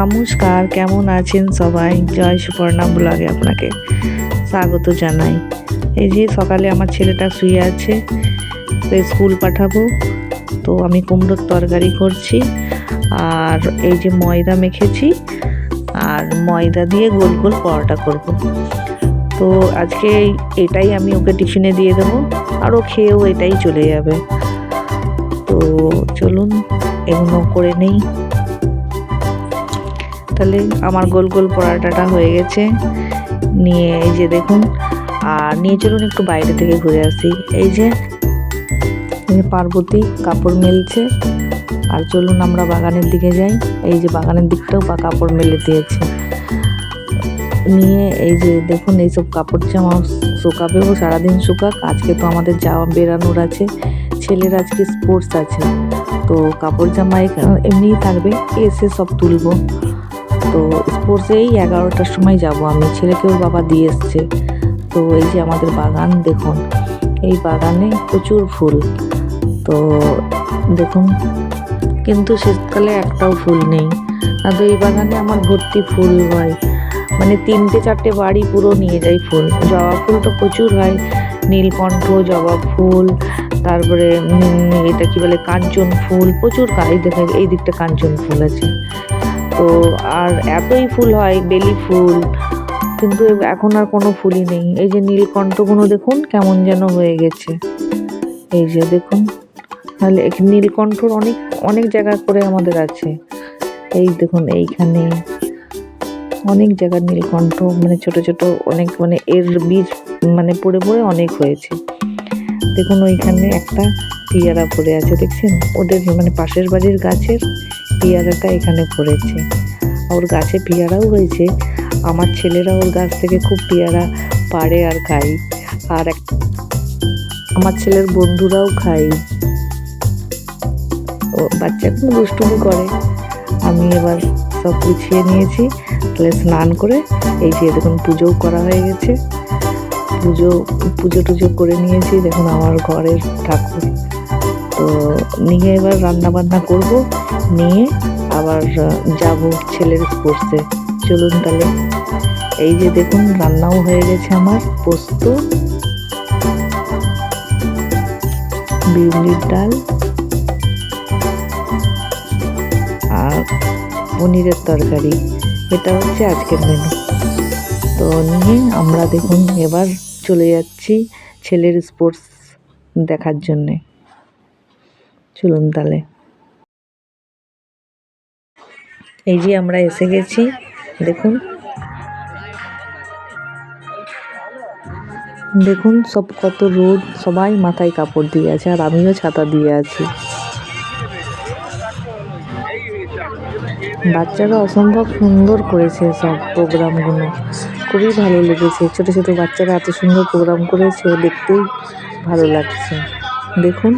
নমস্কার, কেমন আছেন সবাই? জয় সুপর্ণা ব্লগে আপনাকে স্বাগত জানাই। এই যে সকালে আমার ছেলেটা শুয়ে আছে, তো স্কুল পাঠাবো, তো আমি কুমড়োর তরকারি করছি। আর এই যে ময়দা মেখেছি, আর ময়দা দিয়ে গোল গোল পরোটা করব। তো আজকে এটাই আমি ওকে টিফিনে দিয়ে দেবো, আর ও খেয়েও এটাই চলে যাবে। তো চলুন, এগুলো করে নেই। তাহলে আমার গোল গোল পরাটাটা হয়ে গেছে। নিয়ে এই যে দেখুন, আর নিয়ে চলুন একটু বাইরে থেকে ঘুরে আসি। এই যে পার্বতী কাপড় মেলছে, আর চলুন আমরা বাগানের দিকে যাই। এই যে বাগানের দিকটাও বা কাপড় মেলে দিয়েছে। নিয়ে এই যে দেখুন, এইসব কাপড় জামা শুকাবেও সারাদিন শুকাক। আজকে তো আমাদের যাওয়া বেরানোর আছে, ছেলের আজকে স্পোর্টস আছে। তো কাপড় জামা এমনিই থাকবে, এসে সব তুলবো। তো স্পোর্টসে এই এগারোটার সময় যাব আমি। ছেলেকেও বাবা দিয়ে এসছে। তো এই যে আমাদের বাগান, দেখুন, এই বাগানে প্রচুর ফুল। তো দেখুন, কিন্তু শীতকালে একটাও ফুল নেই। না তো এই বাগানে আমার ভর্তি ফুল হয়। মানে তিনটে চারটে বাড়ি পুরো নিয়ে যায় ফুল। জবা ফুল তো প্রচুর হয়। নীলকণ্ঠ, জবা ফুল, তারপরে এটা কি বলে, কাঞ্চন ফুল, প্রচুর এই দেখে, এই দিকটা কাঞ্চন ফুল আছে। তো আর এতই ফুল হয়, বেলি ফুল। কিন্তু এখন আর কোনো ফুলই নেই। এই যে নীলকণ্ঠগুলো দেখুন, কেমন যেন হয়ে গেছে। এই যে দেখুন, তাহলে নীলকণ্ঠর অনেক অনেক জায়গা করে আমাদের আছে। এই দেখুন, এইখানে অনেক জায়গার নীলকণ্ঠ মানে ছোট ছোট অনেক মানে এর বীজ মানে পড়ে পড়ে অনেক হয়েছে। দেখুন, ওইখানে একটা পিয়ারা পড়ে আছে, দেখছেন? ওদের মানে পাশের বাড়ির গাছের পিয়ারাটা এখানে পড়েছে। ওর গাছে পিয়ারাও হয়েছে। আমার ছেলেরা ওর গাছ থেকে খুব পিয়ারা পাড়ে আর খাই আর আমার ছেলের বন্ধুরাও খাই ও বাচ্চা খুব দুষ্টুমি করে। আমি এবার সব গুছিয়ে নিয়েছি। তাহলে স্নান করে এই যে দেখুন পুজোও করা হয়ে গেছে। পুজো পুজো টুজো করে নিয়েছি। দেখুন আমার ঘরের ঠাকুর। তো নিয়ে এবার রান্না বান্না করব। নিয়ে আবার যাব ছেলের স্পোর্টসে চলুন তাহলে। এই যে দেখুন, রান্নাও হয়ে গেছে আমার, পোস্ত, বিউলির ডাল, আর পনিরের তরকারি। এটা হচ্ছে আজকের মেনু তো নিয়ে আমরা দেখুন, এবার চলে যাচ্ছি ছেলের স্পোর্টস দেখার জন্যে। চলুন তাহলে। এই যে আমরা এসে গেছি, দেখুন। দেখুন সব কত রোদ, সবাই মাথায় কাপড় দিয়ে আছে আর আমিও ছাতা দিয়ে আছি। বাচ্চারা অসম্ভব সুন্দর করেছে সব প্রোগ্রামগুলো, খুবই ভালো লেগেছে। ছোট ছোট বাচ্চারা এত সুন্দর প্রোগ্রাম করেছে, দেখতেই ভালো লাগছে। দেখুন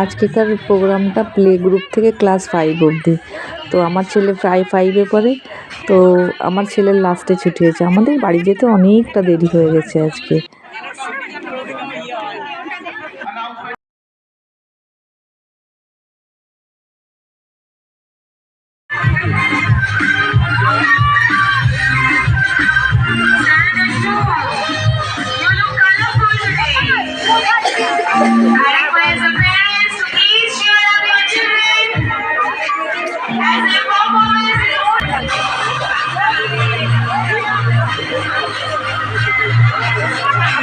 আজকেকার প্রোগ্রামটা প্লে গ্রুপ থেকে ক্লাস ফাইভ অবধি। তো আমার ছেলে প্রায় ফাইভে পড়ে, তো আমার ছেলের লাস্টে ছুটি হয়েছে। আমাদের বাড়ি যেতে অনেকটা দেরি হয়ে গেছে আজকে।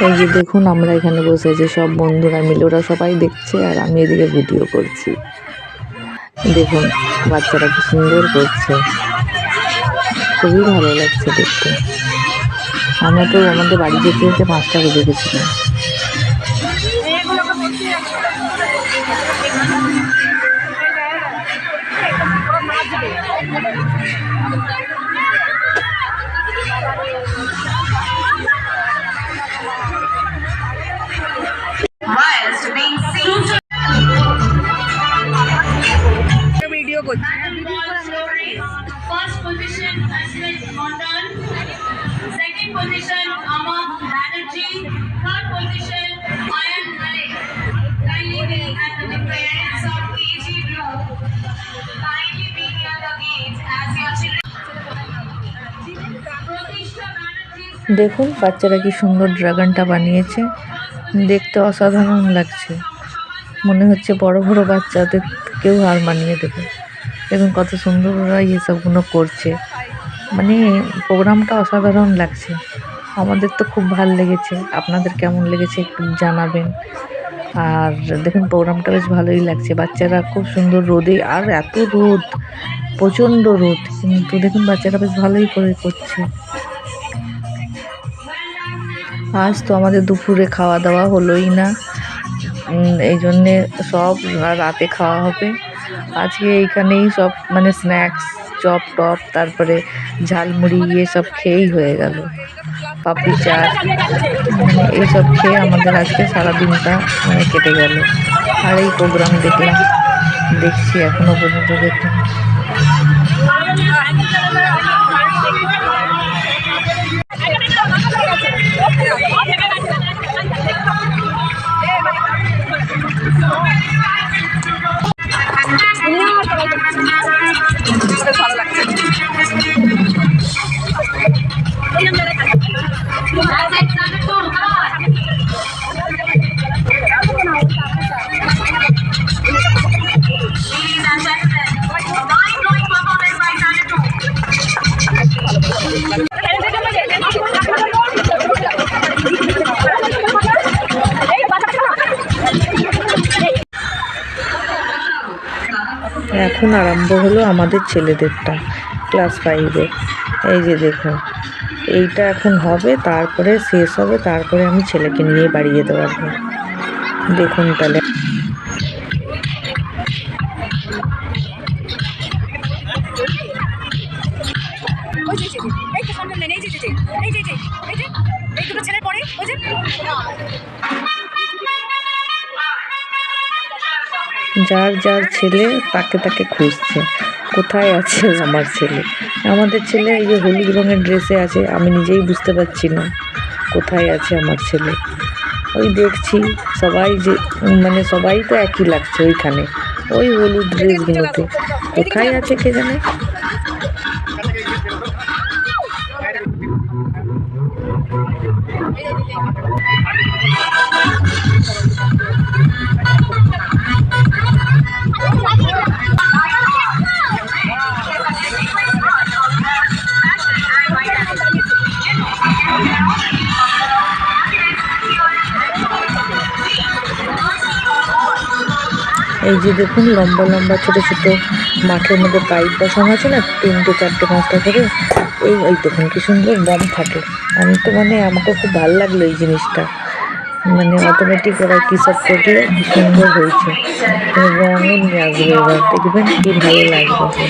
এই যে দেখুন, আমরা এখানে বসে আছি, সব বন্ধুরা মিলে, ওরা সবাই দেখছে আর আমি এদিকে ভিডিও করছি। দেখুন, বাচ্চারা কি সুন্দর করছে। খুবই ভালো লাগছে দেখতে। আমরা তো আমাদের বাড়ি যেতে যেতে পাঁচটা বেজে গেছিলাম whilst দেখুন বাচ্চারা কি সুন্দর ড্রাগনটা বানিয়েছে। দেখতে অসাধারণ লাগছে। মনে হচ্ছে বড় বড় বাচ্চাদের কেউ হার মানিয়ে দেবে। দেখুন কত সুন্দর ওরা এসবগুলো করছে। মানে প্রোগ্রামটা অসাধারণ লাগছে। আমাদের তো খুব ভালো লেগেছে। আপনাদের কেমন লেগেছে একটু জানাবেন। আর দেখুন প্রোগ্রামটা বেশ ভালোই লাগছে। বাচ্চারা খুব সুন্দর রোদে আর এত রোদ, প্রচণ্ড রোদ। কিন্তু দেখুন বাচ্চারা বেশ ভালোই করে করছে। আজ তো আমাদের দুপুরে খাওয়া দাওয়া হলোই না। এই জন্যে সব রাতে খাওয়া হবে। আজকে এইখানেই সব মানে স্ন্যাক্স চপ টপ, তারপরে ঝালমুড়ি এসব খেয়েই হয়ে গেল। পাপড়ি চাট এইসব খেয়ে আমাদের আজকে সারা দিনটা মানে কেটে গেল। আর এই প্রোগ্রাম দেখলাম, দেখছি এখনও পর্যন্ত দেখুন। এখন আরম্ভ হলো আমাদের ছেলেদেরটা ক্লাস ফাইভে এই যে দেখুন এইটা এখন হবে তারপরে শেষ হবে তারপরে আমি ছেলেকে নিয়ে বাড়ি যেতে পারব দেখুন তাহলে ছেলের পরে, ওই যে। যার যার ছেলে তাকে তাকে খুঁজছে। কোথায় আছে আমার ছেলে? আমাদের ছেলে এই যে হলুদ রঙের ড্রেসে আছে আমি নিজেই বুঝতে পারছি না কোথায় আছে আমার ছেলে। ওই দেখছি সবাই যে মানে সবাই তো একই লাগছে ওইখানে। ওই হলুদ ড্রেসগুলোতে। কোথায় আছে কে জানে? এই যে দেখুন, লম্বা লম্বা ছোট ছোট মাঠের মধ্যে পাইপ বসানো আছে না, তিনটে চারটে পাঁচটা করে এই ওই দেখুন কি সুন্দর বম ফাটে আমি তো মানে আমাকে খুব ভালো লাগল এই জিনিসটা। মানে অটোমেটিক ওরা কী সব করলে, কি সুন্দর হয়েছে। রঙও নিয়ে আসবে এবার। দেখবেন কি ভালো লাগবে।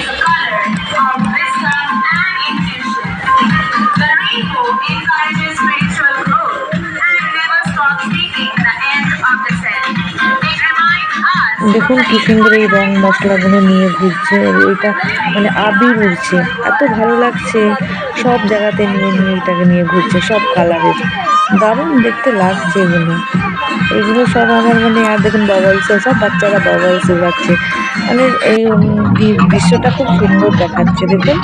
Encourages spiritual growth and never stops the দেখুন কি সুন্দর এই রং মশলাগুলো নিয়ে ঘুরছে, এটা মানে আবির উড়ছে, এত ভালো লাগছে। সব জায়গাতে নিয়ে নিয়ে এটাকে নিয়ে ঘুরছে, সব কালারের দারুণ দেখতে লাগছে এগুলো। এগুলো সব আমার মানে আর দেখুন বাবাইসে সব বাচ্চারা বাবাইসে যাচ্ছে মানে এই দৃশ্যটা খুব সুন্দর দেখাচ্ছে, দেখুন।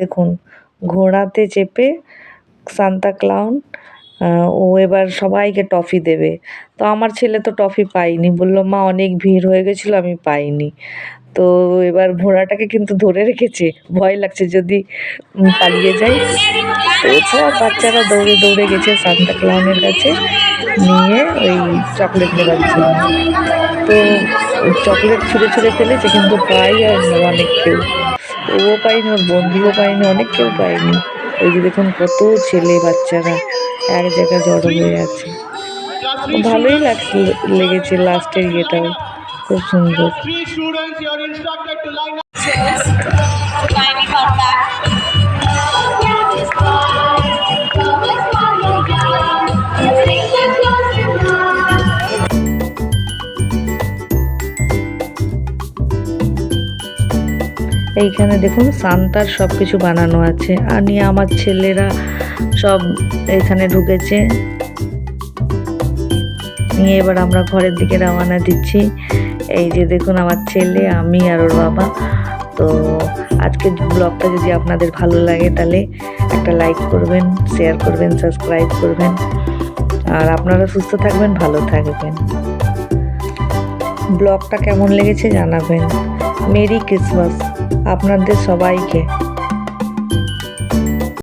দেখুন, ঘোড়াতে চেপে সান্তা ক্লাউন ও এবার সবাইকে টফি দেবে। তো আমার ছেলে তো টফি পাইনি বলল, মা, অনেক ভিড় হয়ে গেছিল, আমি পাইনি। তো এবার ঘোড়াটাকে কিন্তু ধরে রেখেছে। ভয় লাগছে যদি পালিয়ে যায়। তো সব বাচ্চারা দৌড়ে দৌড়ে গেছে সান্তা ক্লাউনের কাছে নিয়ে ওই চকলেট নেবার জন্য। তো চকলেট ছুঁড়ে ছুঁড়ে ফেলেছে, কিন্তু পাই আর অনেক কেউ। ও পাইনি ওর বন্ধুও পাইনি অনেক কেউ পায়নি ওই যে দেখুন কত ছেলে বাচ্চারা এক জায়গায় জড়ো হয়ে আছে। ভালোই লাগছে লেগেছে লাস্টের ইয়েটাও খুব সুন্দর। এইখানে দেখুন সান্তার সব কিছু বানানো আছে। আর নিয়ে আমার ছেলেরা সব এখানে ঢুকেছে। নিয়ে এবার আমরা ঘরের দিকে রওনা দিচ্ছি। এই যে দেখুন আমার ছেলে, আমি আর ওর বাবা। তো আজকের ব্লগটা যদি আপনাদের ভালো লাগে তাহলে একটা লাইক করবেন, শেয়ার করবেন, সাবস্ক্রাইব করবেন। আর আপনারা সুস্থ থাকবেন, ভালো থাকবেন। ব্লগটা কেমন লেগেছে জানাবেন। Merry Christmas. আপনাদের সবাইকে।